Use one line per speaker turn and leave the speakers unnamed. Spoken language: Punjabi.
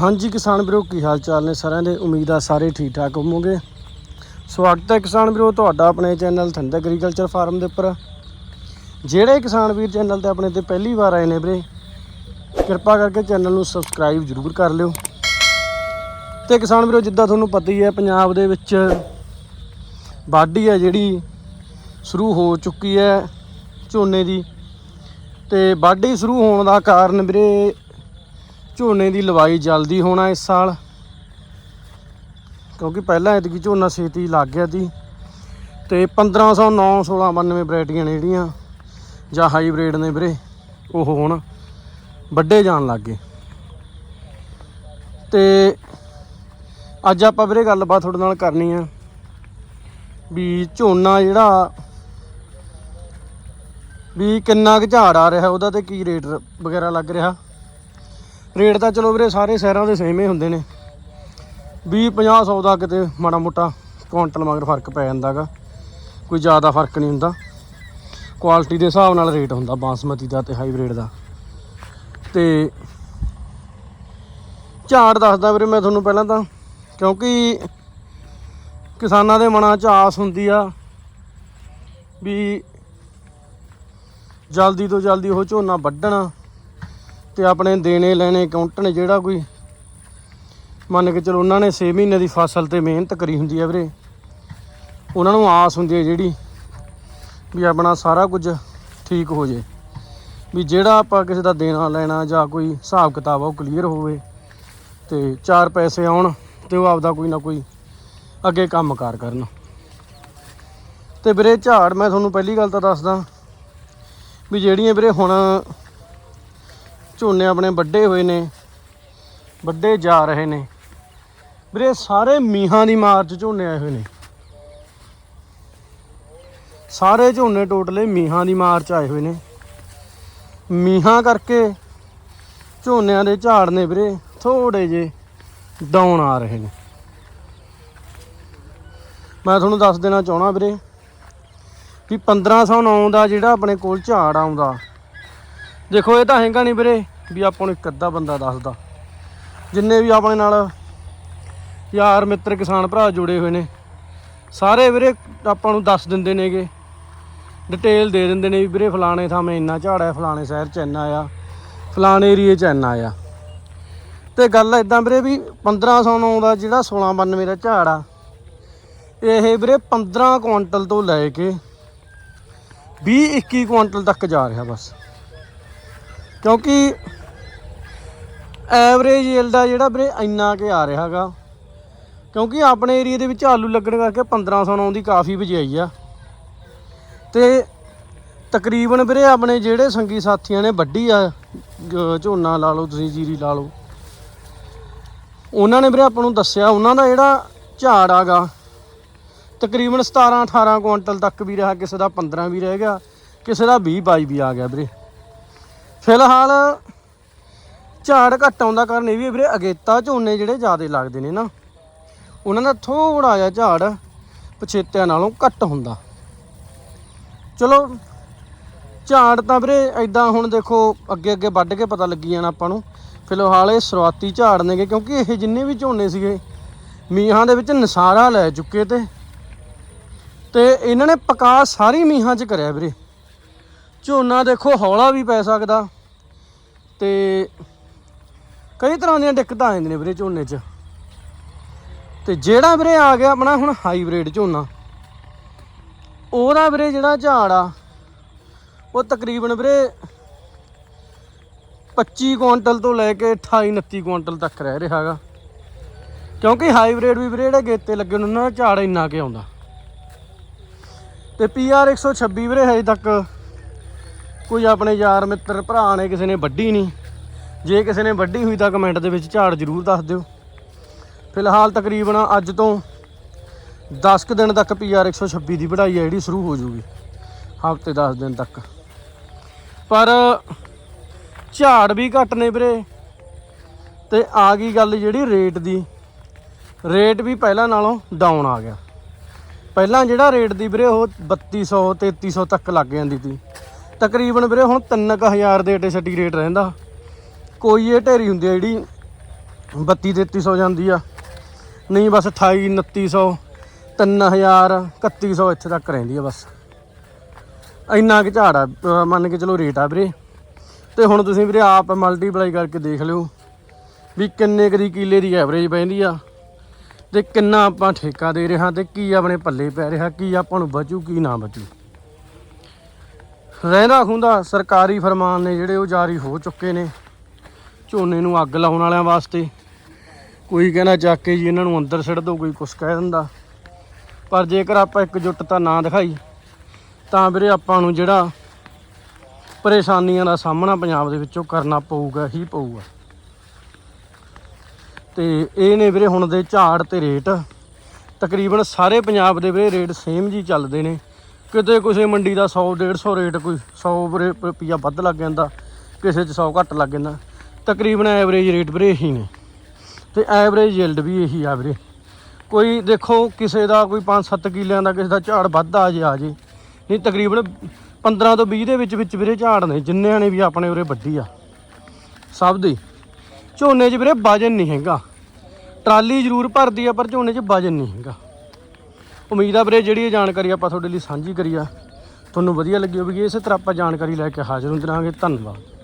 ਹਾਂਜੀ ਕਿਸਾਨ ਵੀਰੋ, ਕੀ ਹਾਲ ਚਾਲ ਨੇ ਸਾਰਿਆਂ ਦੇ? ਉਮੀਦ ਆ ਸਾਰੇ ਠੀਕ ਠਾਕ ਹੋਵੋਗੇ। ਸਵਾਗਤ ਹੈ ਕਿਸਾਨ ਵੀਰੋ, ਤੁਹਾਡਾ ਆਪਣੇ ਚੈਨਲ ਥੰਦ ਐਗਰੀਕਲਚਰ ਫਾਰਮ ਦੇ ਉੱਪਰ। ਜਿਹੜੇ ਕਿਸਾਨ ਵੀਰ ਚੈਨਲ ਤੇ ਆਪਣੇ ਤੇ ਪਹਿਲੀ ਵਾਰ ਆਏ ਨੇ ਵੀਰੇ, ਕਿਰਪਾ ਕਰਕੇ ਚੈਨਲ ਨੂੰ ਸਬਸਕ੍ਰਾਈਬ ਜ਼ਰੂਰ ਕਰ ਲਿਓ। ਤੇ ਕਿਸਾਨ ਵੀਰੋ, ਜਿੱਦਾਂ ਤੁਹਾਨੂੰ ਪਤਾ ਹੀ ਹੈ, ਪੰਜਾਬ ਦੇ ਵਿੱਚ ਵਾਢੀ ਹੈ ਜਿਹੜੀ, ਸ਼ੁਰੂ ਹੋ ਚੁੱਕੀ ਹੈ ਝੋਨੇ ਦੀ। ਤੇ ਵਾਢੀ ਸ਼ੁਰੂ ਹੋਣ ਦਾ ਕਾਰਨ ਵੀਰੇ ਝੋਨੇ ਦੀ ਲਵਾਈ ਜਲਦੀ ਹੋਣਾ ਇਸ ਸਾਲ। ਕਿਉਂਕਿ ਪਹਿਲਾਂ ਐਤਕੀ ਝੋਨਾ ਛੇਤੀ ਲੱਗ ਗਿਆ ਸੀ। ਤੇ 1509 1692 ਵੈਰਾਈਟੀਆਂ ਨੇ ਜਿਹੜੀਆਂ, ਜਾਂ ਹਾਈਬ੍ਰਿਡ ਨੇ ਵੀਰੇ, ਉਹ ਹੁਣ ਵੱਡੇ ਜਾਣ ਲੱਗ ਗਏ। ਤੇ ਅੱਜ ਆਪਾਂ ਵੀਰੇ ਗੱਲਬਾਤ ਤੁਹਾਡੇ ਨਾਲ ਕਰਨੀ ਆ ਵੀ ਝੋਨਾ ਜਿਹੜਾ, ਵੀ ਕਿੰਨਾ ਕੁ ਝਾੜ ਆ ਰਿਹਾ, ਉਹਦਾ ਤੇ ਕੀ ਰੇਟ ਵਗੈਰਾ ਲੱਗ ਰਿਹਾ? ਰੇਟ ਤਾਂ ਚਲੋ ਵੀਰੇ ਸਾਰੇ ਸ਼ਹਿਰਾਂ ਦੇ ਸੇਮ ਹੀ ਹੁੰਦੇ ਨੇ। 20 50 100 ਦਾ ਕਿਤੇ ਮਾੜਾ ਮੋਟਾ ਕੁਆਂਟਲ ਮਗਰ ਫ਼ਰਕ ਪੈ ਜਾਂਦਾਗਾ ਕੋਈ ਜ਼ਿਆਦਾ ਫ਼ਰਕ ਨਹੀਂ ਹੁੰਦਾ। ਕੁਆਲਿਟੀ ਦੇ ਹਿਸਾਬ ਨਾਲ ਰੇਟ ਹੁੰਦਾ, ਬਾਸਮਤੀ ਦਾ ਤੇ ਹਾਈਬ੍ਰਿਡ ਦਾ। ਤੇ ਝਾੜ ਦੱਸਦਾ ਵੀਰੇ ਮੈਂ ਤੁਹਾਨੂੰ ਪਹਿਲਾਂ ਤਾਂ, ਕਿਉਂਕਿ ਕਿਸਾਨਾਂ ਦੇ ਮਨਾਂ 'ਚ ਆਸ ਹੁੰਦੀ ਆ ਵੀ ਜਲਦੀ ਤੋਂ ਜਲਦੀ ਉਹ ਝੋਨਾ ਵੱਢਣ। ਤੇ ਆਪਣੇ ਦੇਣੇ ਲੈਣੇ ਅਕਾਊਂਟ ਨੇ ਜਿਹੜਾ ਕੋਈ, ਮੰਨ ਕੇ ਚਲੋ ਉਹਨਾਂ ਨੇ 6 ਮਹੀਨੇ ਦੀ ਫਸਲ ਤੇ ਮਿਹਨਤ ਕਰੀ ਹੁੰਦੀ ਹੈ ਵੀਰੇ। ਉਹਨਾਂ ਨੂੰ ਆਸ ਹੁੰਦੀ ਹੈ ਜਿਹੜੀ ਵੀ ਆਪਣਾ ਸਾਰਾ ਕੁਝ ਠੀਕ ਹੋ ਜੇ। ਵੀ ਜਿਹੜਾ ਆਪਾਂ ਕਿਸੇ ਦਾ ਦੇਣਾ ਲੈਣਾ ਜਾਂ ਕੋਈ ਹਿਸਾਬ ਕਿਤਾਬ ਆ ਉਹ ਕਲੀਅਰ ਹੋਵੇ ਤੇ ਚਾਰ ਪੈਸੇ ਆਉਣ ਤੇ ਉਹ ਆਪਦਾ ਕੋਈ ਨਾ ਕੋਈ ਅੱਗੇ ਕੰਮਕਾਰ ਕਰਨ। ਤੇ ਵੀਰੇ ਝਾੜ ਮੈਂ ਤੁਹਾਨੂੰ ਪਹਿਲੀ ਗੱਲ ਤਾਂ ਦੱਸਦਾ ਵੀ ਜਿਹੜੀਆਂ ਵੀਰੇ ਹੁਣ ਝੋਨੇ ਆਪਣੇ ਵੱਡੇ ਹੋਏ ਨੇ, ਵੱਡੇ ਜਾ ਰਹੇ ਨੇ। ਵੀਰੇ, ਸਾਰੇ ਮੀਹਾਂ ਦੀ ਮਾਰ ਚ ਝੋਨੇ ਆਏ ਹੋਏ ਨੇ। ਸਾਰੇ ਝੋਨੇ ਟੋਟਲੇ ਮੀਹਾਂ ਦੀ ਮਾਰ ਚ ਆਏ ਹੋਏ ਨੇ। ਮੀਹਾਂ ਕਰਕੇ ਝੋਨਿਆਂ ਦੇ ਝਾੜ ਨੇ ਵੀਰੇ ਥੋੜੇ ਜੇ ਡਾਊਨ ਆ ਰਹੇ ਨੇ। ਮੈਂ ਤੁਹਾਨੂੰ ਦੱਸ ਦੇਣਾ ਚਾਹਣਾ ਵੀਰੇ, ਵੀ 1509 ਦਾ ਜਿਹੜਾ ਆਪਣੇ ਕੋਲ ਝਾੜ ਆਉਂਦਾ ਦੇਖੋ, ਇਹ ਤਾਂ ਹੈਗਾ ਨਹੀਂ ਵੀਰੇ, ਵੀ ਆਪਾਂ ਨੂੰ ਇੱਕ ਅੱਧਾ ਬੰਦਾ ਦੱਸਦਾ। ਜਿੰਨੇ ਵੀ ਆਪਣੇ ਨਾਲ ਯਾਰ, ਮਿੱਤਰ, ਕਿਸਾਨ ਭਰਾ ਜੁੜੇ ਹੋਏ ਨੇ, ਸਾਰੇ ਵੀਰੇ ਆਪਾਂ ਨੂੰ ਦੱਸ ਦਿੰਦੇ ਨੇਗੇ। ਡਿਟੇਲ ਦੇ ਦਿੰਦੇ ਨੇ ਵੀ ਵੀਰੇ, ਫਲਾਣੇ ਥਾਵੇਂ ਇੰਨਾ ਝਾੜ ਹੈ, ਫਲਾਣੇ ਸ਼ਹਿਰ 'ਚ ਇੰਨਾ ਆ, ਫਲਾਣੇ ਏਰੀਏ 'ਚ ਇੰਨਾ ਆ। ਤੇ ਗੱਲ ਇਦਾਂ ਵੀਰੇ ਵੀ 1509 ਦਾ ਜਿਹੜਾ 1692 ਦਾ ਝਾੜ ਆ, ਇਹ ਵੀਰੇ 15 ਕੁਇੰਟਲ ਤੋਂ ਲੈ ਕੇ 20 21 ਕੁਇੰਟਲ ਤੱਕ ਜਾ ਰਿਹਾ ਬਸ। ਕਿਉਂਕਿ ਐਵਰੇਜ yield ਆ ਜਿਹੜਾ ਵੀਰੇ ਇੰਨਾ ਕਿ ਆ ਰਿਹਾਗਾ ਕਿਉਂਕਿ ਆਪਣੇ ਏਰੀਆ ਦੇ ਵਿੱਚ ਆਲੂ ਲੱਗਣ ਕਰਕੇ 1509 ਦੀ ਕਾਫੀ ਬਜਾਈ ਆ। ਤੇ ਤਕਰੀਬਨ ਵੀਰੇ ਆਪਣੇ ਜਿਹੜੇ ਸੰਗੀ ਸਾਥੀਆਂ ਨੇ ਵੱਢੀ ਆ ਝੋਨਾ ਲਾ ਲਓ, ਤੁਸੀਂ ਜੀਰੀ ਲਾ ਲਓ, ਉਹਨਾਂ ਨੇ ਵੀਰੇ ਆਪਾਂ ਨੂੰ ਦੱਸਿਆ, ਉਹਨਾਂ ਦਾ ਜਿਹੜਾ ਝਾੜ ਆਗਾ, ਤਕਰੀਬਨ 17 18 ਕੁਇੰਟਲ ਤੱਕ ਵੀ ਰਿਹਾ, ਕਿਸੇ ਦਾ 15 ਵੀ ਰਹਿ ਗਿਆ, ਕਿਸੇ ਦਾ 20 22 ਵੀ ਆ ਗਿਆ ਵੀਰੇ। ਫਿਲਹਾਲ ਝਾੜ ਘੱਟ ਆਉਂਦਾ ਕਾਰਨ ਇਹ ਵੀ ਵੀਰੇ, ਅਗੇਤਾ ਝੋਨੇ ਜਿਹੜੇ ਜ਼ਿਆਦੇ ਲੱਗਦੇ ਨੇ ਨਾ, ਉਹਨਾਂ ਦਾ ਥੋੜਾ ਜਿਹਾ ਝਾੜ ਪਛੇਤਿਆਂ ਨਾਲੋਂ ਘੱਟ ਹੁੰਦਾ। ਚਲੋ, ਝਾੜ ਤਾਂ ਵੀਰੇ ਐਦਾਂ ਹੁਣ ਦੇਖੋ, ਅੱਗੇ ਅੱਗੇ ਵੱਢ ਕੇ ਪਤਾ ਲੱਗੀ ਜਾਣਾ ਆਪਾਂ ਨੂੰ। ਫਿਲਹਾਲ ਇਹ ਸ਼ੁਰੂਆਤੀ ਝਾੜ ਨੇਗੇ, ਕਿਉਂਕਿ ਇਹ ਜਿੰਨੇ ਵੀ ਝੋਨੇ ਸੀਗੇ, ਮੀਹਾਂ ਦੇ ਵਿੱਚ ਨਸਾਰਾ ਲੈ ਚੁੱਕੇ ਤੇ। ਤੇ ਇਹਨਾਂ ਨੇ ਪਕਾ ਸਾਰੀ ਮੀਹਾਂ 'ਚ ਕਰਿਆ ਵੀਰੇ। ਝੋਨਾ ਦੇਖੋ ਹੌਲਾ ਵੀ ਪੈ ਸਕਦਾ। ਤੇ ਕਈ ਤਰ੍ਹਾਂ ਦੀਆਂ ਦਿੱਕਤਾਂ ਆ ਜਾਂਦੀਆਂ ਨੇ ਵੀਰੇ ਝੋਨੇ 'ਚ। ਤੇ ਜਿਹੜਾ ਵੀਰੇ ਆ ਗਿਆ ਆਪਣਾ ਹੁਣ ਹਾਈਬ੍ਰਿਡ ਝੋਨਾ, ਉਹਦਾ ਵੀਰੇ ਜਿਹੜਾ ਝਾੜ ਆ, ਉਹ ਤਕਰੀਬਨ ਵੀਰੇ 25 ਕੁਇੰਟਲ ਤੋਂ ਲੈ ਕੇ 28 29 ਕੁਇੰਟਲ ਤੱਕ ਰਹਿ ਰਿਹਾ ਹੈਗਾ। ਕਿਉਂਕਿ ਹਾਈਬ੍ਰਿਡ ਵੀ ਵੀਰੇ ਜਿਹੜੇ ਗੇਤੇ ਲੱਗੇ ਨੇ, ਉਹਨਾਂ ਦਾ ਝਾੜ ਇੰਨਾ ਕਿ ਆਉਂਦਾ। ਤੇ ਪੀਆਰ 126 ਵੀਰੇ ਹਜੇ ਤੱਕ ਕੋਈ ਆਪਣੇ ਯਾਰ ਮਿੱਤਰ ਭਰਾ ਨੇ ਕਿਸੇ ਨੇ ਵੱਢੀ ਨਹੀਂ। ਜੇ ਕਿਸੇ ਨੇ ਵੱਢੀ ਹੋਈ ਤਾਂ ਕਮੈਂਟ ਦੇ ਵਿੱਚ ਝਾੜ ਜ਼ਰੂਰ ਦੱਸ ਦਿਓ। ਫਿਲਹਾਲ ਤਕਰੀਬਨ ਅੱਜ ਤੋਂ 10 ਕੁ ਦਿਨ ਤੱਕ ਪੀਆਰ 126 ਦੀ ਵਢਾਈ ਹੈ ਜਿਹੜੀ ਸ਼ੁਰੂ ਹੋ ਜੂਗੀ ਹਫ਼ਤੇ 10 ਦਿਨ ਤੱਕ। ਪਰ ਝਾੜ ਵੀ ਘੱਟ ਨੇ ਵੀਰੇ। ਤੇ ਆ ਗਈ ਗੱਲ ਜਿਹੜੀ ਰੇਟ ਦੀ। ਰੇਟ ਵੀ ਪਹਿਲਾਂ ਨਾਲੋਂ ਡਾਊਨ ਆ ਗਿਆ। ਪਹਿਲਾਂ ਜਿਹੜਾ ਰੇਟ ਦੀ ਵੀਰੇ ਉਹ 3200 3300 ਤੱਕ ਲੱਗ ਜਾਂਦੀ ਸੀ। ਤਕਰੀਬਨ ਵੀਰੇ ਹੁਣ 3000 ਦੇ ਏਟੇ ਛੱਡੀ ਰੇਟ ਰਹਿੰਦਾ। ਕੋਈ ਇਹ ਢੇਰੀ ਹੁੰਦੀ ਆ ਜਿਹੜੀ 32 3300 ਜਾਂਦੀ ਆ। ਨਹੀਂ ਬਸ 28 2900 3000 3100 ਇੱਥੇ ਤੱਕ ਰਹਿੰਦੀ ਆ ਬਸ। ਇੰਨਾ ਕੁ ਝਾੜ ਆ ਮੰਨ ਕੇ ਚਲੋ ਰੇਟ ਆ ਵੀਰੇ। ਤੇ ਹੁਣ ਤੁਸੀਂ ਵੀਰੇ ਆਪ ਮਲਟੀਪਲਾਈ ਕਰਕੇ ਦੇਖ ਲਿਓ ਵੀ ਕਿੰਨੇ ਕੁ ਦੀ ਕਿੱਲੇ ਦੀ ਐਵਰੇਜ ਪੈਂਦੀ ਆ। ਤੇ ਕਿੰਨਾ ਆਪਾਂ ਠੇਕਾ ਦੇ ਰਿਹਾ ਹਾਂ ਤੇ ਕੀ ਆਪਣੇ ਪੱਲੇ ਪੈ ਰਿਹਾ, ਕੀ ਆਪਾਂ ਨੂੰ ਬਚੂ, ਕੀ ਨਾ ਬਚੂ। ਰਹਿੰਦਾ ਖੁੰਦਾ ਸਰਕਾਰੀ ਫਰਮਾਨ ਨੇ ਜਿਹੜੇ ਉਹ ਜਾਰੀ ਹੋ ਚੁੱਕੇ ਨੇ। ਝੋਨੇ ਨੂੰ ਅੱਗ ਲਾਉਣ ਵਾਲਿਆਂ ਵਾਸਤੇ ਕੋਈ ਕਹਿੰਦਾ ਚੱਕ ਕੇ ਜੀ ਇਹਨਾਂ ਨੂੰ ਅੰਦਰ ਸਿੱਟ ਦੋ, ਕੋਈ ਕੁਛ ਕਹਿ ਦਿੰਦਾ। ਪਰ ਜੇਕਰ ਆਪਾਂ ਇੱਕ ਜੁੱਟ ਤਾਂ ਨਾ ਦਿਖਾਈ, ਤਾਂ ਵੀਰੇ ਆਪਾਂ ਨੂੰ ਜਿਹੜਾ ਪਰੇਸ਼ਾਨੀਆਂ ਦਾ ਸਾਹਮਣਾ ਪੰਜਾਬ ਦੇ ਵਿੱਚੋਂ ਕਰਨਾ ਪਊਗਾ, ਹੀ ਪਊਗਾ। ਤੇ ਇਹ ਨੇ ਵੀਰੇ ਹੁਣ ਦੇ ਝਾੜ ਤੇ ਰੇਟ। ਤਕਰੀਬਨ ਸਾਰੇ ਪੰਜਾਬ ਦੇ ਵੀਰੇ ਰੇਟ ਸੇਮ ਜੀ ਚੱਲਦੇ ਨੇ। ਕਿਤੇ ਕਿਸੇ ਮੰਡੀ ਦਾ 100 150 ਰੇਟ ਕੋਈ 100 ਰੁਪਿਆ ਵੱਧ ਲੱਗ ਜਾਂਦਾ, ਕਿਸੇ 'ਚ 100 ਘੱਟ ਲੱਗ ਜਾਂਦਾ। ਤਕਰੀਬਨ ਐਵਰੇਜ ਰੇਟ ਵੀਰੇ ਇਹੀ ਨੇ। ਤੇ ਐਵਰੇਜ yield ਵੀ ਇਹੀ ਆ ਵੀਰੇ। ਕੋਈ ਦੇਖੋ, ਕਿਸੇ ਦਾ ਕੋਈ 5-7 ਕਿੱਲਿਆਂ ਦਾ ਕਿਸੇ ਦਾ ਝਾੜ ਵੱਧ ਆ ਜੇ ਆ ਜੇ। ਨਹੀਂ, ਤਕਰੀਬਨ 15 ਤੋਂ 20 ਦੇ ਵਿੱਚ ਵਿੱਚ ਵੀਰੇ ਝਾੜ ਨੇ, ਜਿੰਨਿਆਂ ਨੇ ਵੀ ਆਪਣੇ ਉਰੇ ਵੱਢੀ ਆ। ਸਭ ਦੀ। ਝੋਨੇ 'ਚ ਵੀਰੇ ਵਜਨ ਨਹੀਂ ਹੈਗਾ। ਟਰਾਲੀ ਜ਼ਰੂਰ ਭਰਦੀ ਆ, ਪਰ ਝੋਨੇ 'ਚ ਵਜਨ ਨਹੀਂ ਹੈਗਾ। ਉਮੀਦ ਆ ਵੀਰੇ, ਜਿਹੜੀ ਇਹ ਜਾਣਕਾਰੀ ਆਪਾਂ ਤੁਹਾਡੇ ਲਈ ਸਾਂਝੀ ਕਰੀ ਆ, ਤੁਹਾਨੂੰ ਵਧੀਆ ਲੱਗੀ ਹੋਵੇਗੀ, ਇਸੇ ਤਰ੍ਹਾਂ ਆਪਾਂ ਜਾਣਕਾਰੀ ਲੈ ਕੇ ਹਾਜ਼ਰ ਹੁੰਦੇ ਰਹਾਂਗੇ। ਧੰਨਵਾਦ।